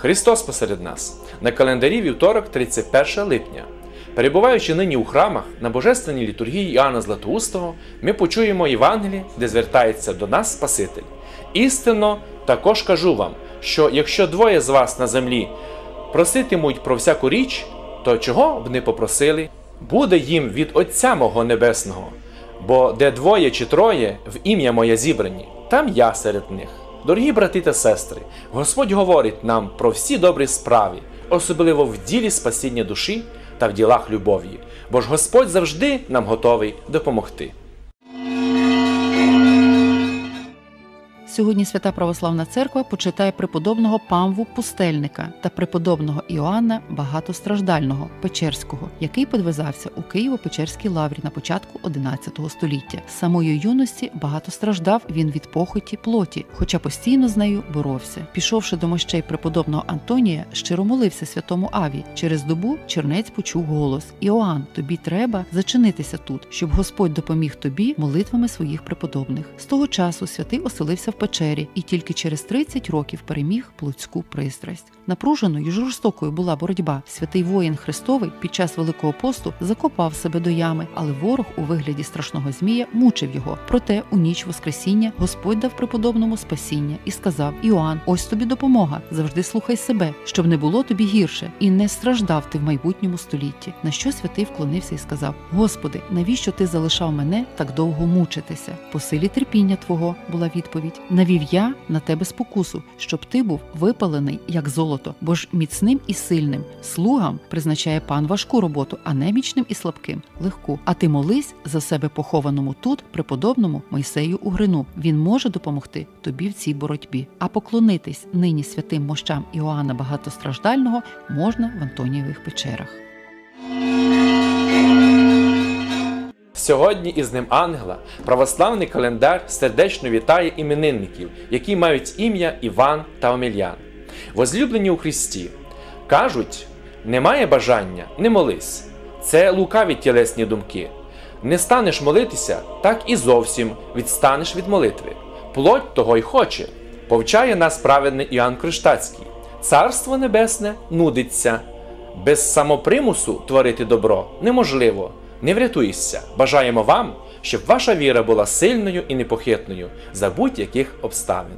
Христос посеред нас на календарі вівторок 31 липня. Перебуваючи нині у храмах на божественній літургії Іоанна Златоустого, ми почуємо Євангеліє, де звертається до нас Спаситель. Істинно також кажу вам, що якщо двоє з вас на землі проситимуть про всяку річ, то чого б не попросили, буде їм від Отця мого Небесного. Бо де двоє чи троє в ім'я моє зібрані, там я серед них. Дорогі брати та сестри, Господь говорить нам про всі добрі справи, особливо в ділі спасіння душі та в ділах любові, бо ж Господь завжди нам готовий допомогти. Сьогодні Свята Православна Церква почитає преподобного Памву Пустельника та преподобного Іоанна Багатостраждального Печерського, який подвизався у Києво-Печерській лаврі на початку XI століття. З самої юності багато страждав він від похоті плоті, хоча постійно з нею боровся. Пішовши до мощей преподобного Антонія, щиро молився святому Аві. Через добу чернець почув голос: Іоанн, тобі треба зачинитися тут, щоб Господь допоміг тобі молитвами своїх преподобних. З того часу святий оселився в печері і тільки через 30 років переміг плотську пристрасть. Напруженою і жорстокою була боротьба. Святий воїн Христовий під час Великого посту закопав себе до ями, але ворог у вигляді страшного змія мучив його. Проте у ніч Воскресіння Господь дав преподобному спасіння і сказав: Іоанн, ось тобі допомога. Завжди слухай себе, щоб не було тобі гірше, і не страждав ти в майбутньому столітті. На що святий вклонився і сказав: Господи, навіщо ти залишав мене так довго мучитися? По силі терпіння Твого була відповідь. Навів я на тебе спокусу, щоб ти був випалений як золото, бо ж міцним і сильним слугам призначає пан важку роботу, а немічним і слабким легку. А ти молись за себе похованому тут, преподобному Мойсею Угрину. Він може допомогти тобі в цій боротьбі. А поклонитись нині святим мощам Іоанна Багатостраждального можна в Антонієвих печерах. Сьогодні із Днем Ангела православний календар сердечно вітає іменинників, які мають ім'я Іван та Омельян. Возлюблені у Христі. Кажуть, немає бажання, не молись. Це лукаві тілесні думки. Не станеш молитися, так і зовсім відстанеш від молитви. Плоть того й хоче. Повчає нас праведний Іоанн Криштацький. Царство Небесне нудиться. Без самопримусу творити добро неможливо. Не врятуєшся. Бажаємо вам, щоб ваша віра була сильною і непохитною за будь-яких обставин.